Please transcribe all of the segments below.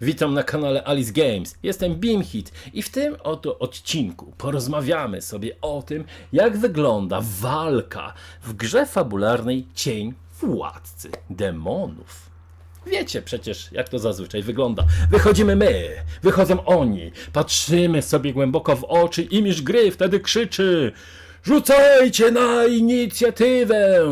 Witam na kanale Alice Games. Jestem Beamhit i w tym oto odcinku porozmawiamy sobie o tym, jak wygląda walka w grze fabularnej Cień Władcy Demonów. Wiecie przecież, jak to zazwyczaj wygląda. Wychodzimy my, wychodzą oni, patrzymy sobie głęboko w oczy i gry wtedy krzyczy Rzucajcie na inicjatywę!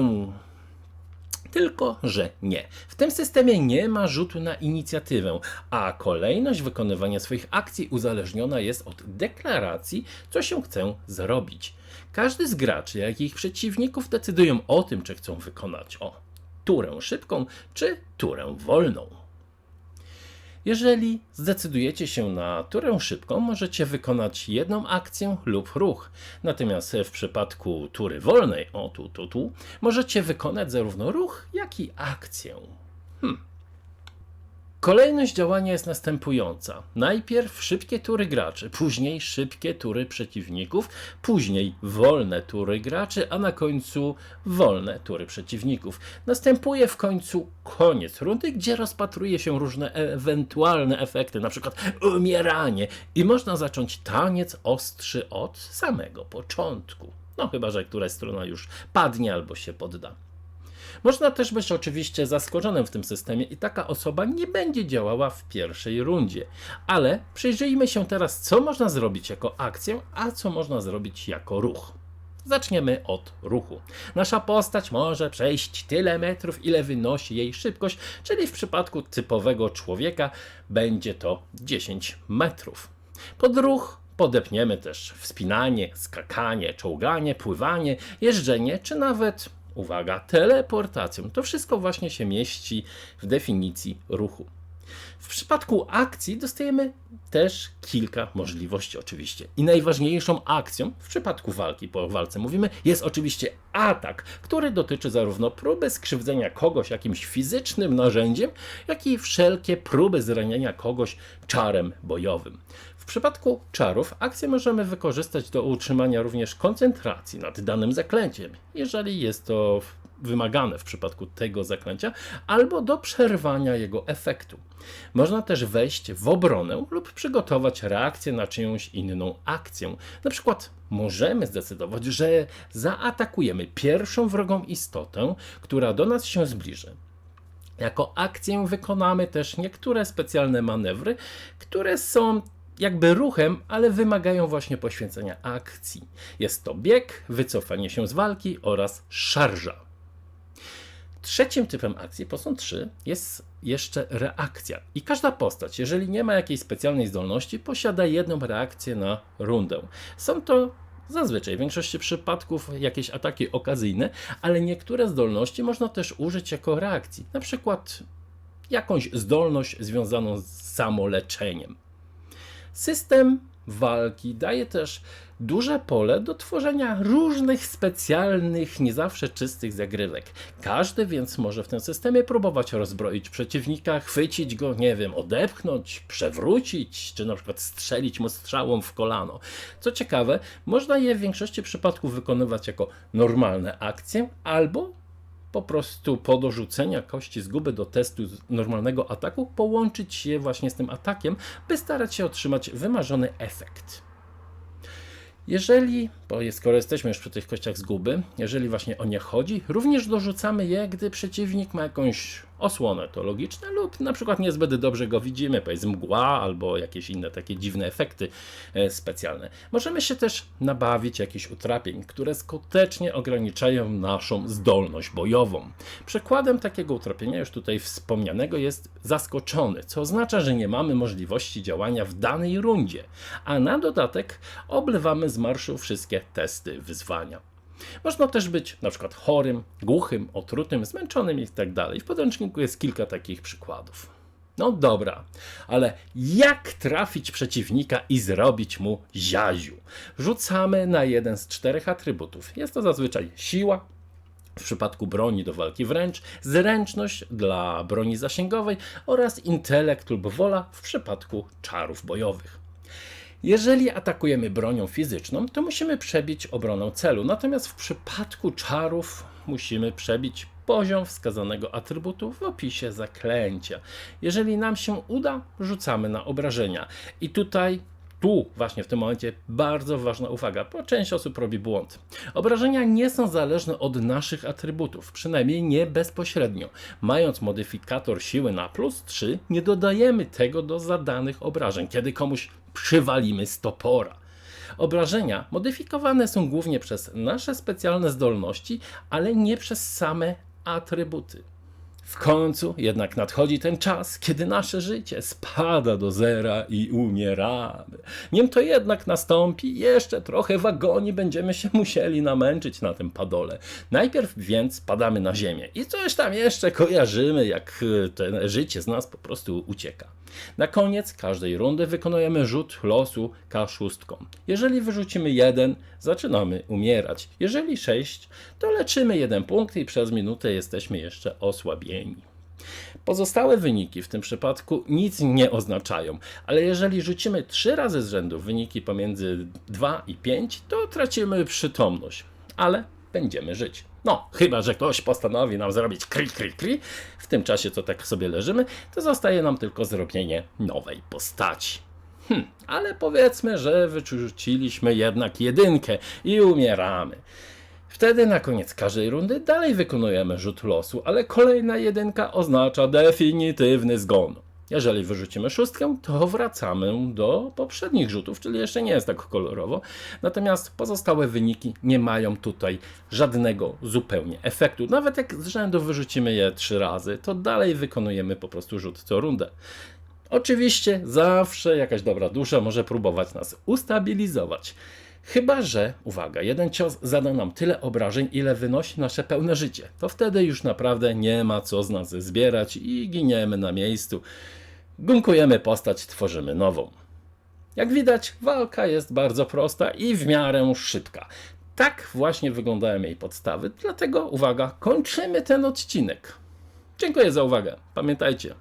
Tylko, że nie. W tym systemie nie ma rzutu na inicjatywę, a kolejność wykonywania swoich akcji uzależniona jest od deklaracji, co się chce zrobić. Każdy z graczy, jak i ich przeciwników decydują o tym, czy chcą wykonać o turę szybką, czy turę wolną. Jeżeli zdecydujecie się na turę szybką, możecie wykonać jedną akcję lub ruch. Natomiast w przypadku tury wolnej, o tu, tu, tu, możecie wykonać zarówno ruch, jak i akcję. Hmm. Kolejność działania jest następująca. Najpierw szybkie tury graczy, później szybkie tury przeciwników, później wolne tury graczy, a na końcu wolne tury przeciwników. Następuje w końcu koniec rundy, gdzie rozpatruje się różne ewentualne efekty, na przykład umieranie i można zacząć taniec ostrzy od samego początku. No chyba, że któraś strona już padnie albo się podda. Można też być oczywiście zaskoczonym w tym systemie i taka osoba nie będzie działała w pierwszej rundzie. Ale przyjrzyjmy się teraz, co można zrobić jako akcję, a co można zrobić jako ruch. Zaczniemy od ruchu. Nasza postać może przejść tyle metrów, ile wynosi jej szybkość, czyli w przypadku typowego człowieka będzie to 10 metrów. Pod ruch podepniemy też wspinanie, skakanie, czołganie, pływanie, jeżdżenie, czy nawet uwaga, teleportacją. To wszystko właśnie się mieści w definicji ruchu. W przypadku akcji dostajemy też kilka możliwości, oczywiście. I najważniejszą akcją w przypadku walki, po walce mówimy, jest oczywiście atak, który dotyczy zarówno próby skrzywdzenia kogoś jakimś fizycznym narzędziem, jak i wszelkie próby zranienia kogoś czarem bojowym. W przypadku czarów akcję możemy wykorzystać do utrzymania również koncentracji nad danym zaklęciem, jeżeli jest to wymagane w przypadku tego zaklęcia, albo do przerwania jego efektu. Można też wejść w obronę lub przygotować reakcję na czyjąś inną akcję. Na przykład możemy zdecydować, że zaatakujemy pierwszą wrogą istotę, która do nas się zbliży. Jako akcję wykonamy też niektóre specjalne manewry, które są jakby ruchem, ale wymagają właśnie poświęcenia akcji. Jest to bieg, wycofanie się z walki oraz szarża. Trzecim typem akcji, bo są trzy, jest jeszcze reakcja. I każda postać, jeżeli nie ma jakiejś specjalnej zdolności, posiada jedną reakcję na rundę. Są to zazwyczaj w większości przypadków jakieś ataki okazyjne, ale niektóre zdolności można też użyć jako reakcji. Na przykład jakąś zdolność związaną z samoleczeniem. System walki daje też duże pole do tworzenia różnych specjalnych, nie zawsze czystych zagrywek. Każdy więc może w tym systemie próbować rozbroić przeciwnika, chwycić go, nie wiem, odepchnąć, przewrócić, czy na przykład strzelić mu strzałą w kolano. Co ciekawe, można je w większości przypadków wykonywać jako normalne akcje albo po prostu po dorzucenia kości zguby do testu normalnego ataku połączyć je właśnie z tym atakiem, by starać się otrzymać wymarzony efekt. Jeżeli, bo skoro jesteśmy już przy tych kościach zguby, jeżeli właśnie o nie chodzi, również dorzucamy je, gdy przeciwnik ma jakąś osłonę, to logiczne, lub na przykład niezbyt dobrze go widzimy, powiedzmy mgła albo jakieś inne takie dziwne efekty e, specjalne. Możemy się też nabawić jakichś utrapień, które skutecznie ograniczają naszą zdolność bojową. Przykładem takiego utrapienia już tutaj wspomnianego jest zaskoczony, co oznacza, że nie mamy możliwości działania w danej rundzie, a na dodatek oblewamy z marszu wszystkie testy wyzwania. Można też być na przykład chorym, głuchym, otrutym, zmęczonym itd. Tak w podręczniku jest kilka takich przykładów. No dobra, ale jak trafić przeciwnika i zrobić mu ziaziu? Rzucamy na jeden z czterech atrybutów. Jest to zazwyczaj siła, w przypadku broni do walki wręcz, zręczność dla broni zasięgowej oraz intelekt lub wola w przypadku czarów bojowych. Jeżeli atakujemy bronią fizyczną, to musimy przebić obronę celu, natomiast w przypadku czarów musimy przebić poziom wskazanego atrybutu w opisie zaklęcia. Jeżeli nam się uda, rzucamy na obrażenia. I tutaj tu, właśnie w tym momencie, bardzo ważna uwaga, bo część osób robi błąd. Obrażenia nie są zależne od naszych atrybutów, przynajmniej nie bezpośrednio. Mając modyfikator siły na plus 3, nie dodajemy tego do zadanych obrażeń, kiedy komuś przywalimy z topora. Obrażenia modyfikowane są głównie przez nasze specjalne zdolności, ale nie przez same atrybuty. W końcu jednak nadchodzi ten czas, kiedy nasze życie spada do zera i umieramy. Nim to jednak nastąpi, jeszcze trochę wagoni będziemy się musieli namęczyć na tym padole. Najpierw więc padamy na ziemię i coś tam jeszcze kojarzymy, jak y, to życie z nas po prostu ucieka. Na koniec każdej rundy wykonujemy rzut losu K6. Jeżeli wyrzucimy jeden, zaczynamy umierać. Jeżeli 6, to leczymy jeden punkt i przez minutę jesteśmy jeszcze osłabieni. Pozostałe wyniki w tym przypadku nic nie oznaczają, ale jeżeli rzucimy 3 razy z rzędu wyniki pomiędzy 2 i 5, to tracimy przytomność, ale będziemy żyć. No, chyba że ktoś postanowi nam zrobić kri, kri, kri, w tym czasie, co tak sobie leżymy, to zostaje nam tylko zrobienie nowej postaci. Hm, ale powiedzmy, że wyrzuciliśmy jednak jedynkę i umieramy. Wtedy na koniec każdej rundy dalej wykonujemy rzut losu, ale kolejna jedynka oznacza definitywny zgon. Jeżeli wyrzucimy szóstkę, to wracamy do poprzednich rzutów, czyli jeszcze nie jest tak kolorowo. Natomiast pozostałe wyniki nie mają tutaj żadnego zupełnie efektu. Nawet jak z rzędu wyrzucimy je trzy razy, to dalej wykonujemy po prostu rzut co rundę. Oczywiście zawsze jakaś dobra dusza może próbować nas ustabilizować. Chyba, że, uwaga, jeden cios zada nam tyle obrażeń, ile wynosi nasze pełne życie. To wtedy już naprawdę nie ma co z nas zbierać i giniemy na miejscu. Gunkujemy postać, tworzymy nową. Jak widać, walka jest bardzo prosta i w miarę szybka. Tak właśnie wyglądają jej podstawy, dlatego uwaga, kończymy ten odcinek. Dziękuję za uwagę. Pamiętajcie,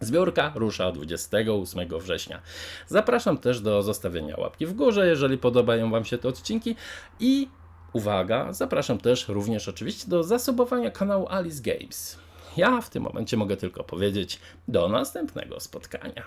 Zbiórka rusza 28 września. Zapraszam też do zostawienia łapki w górze, jeżeli podobają Wam się te odcinki. I uwaga, zapraszam też również oczywiście do zasubowania kanału Alice Games. Ja w tym momencie mogę tylko powiedzieć do następnego spotkania.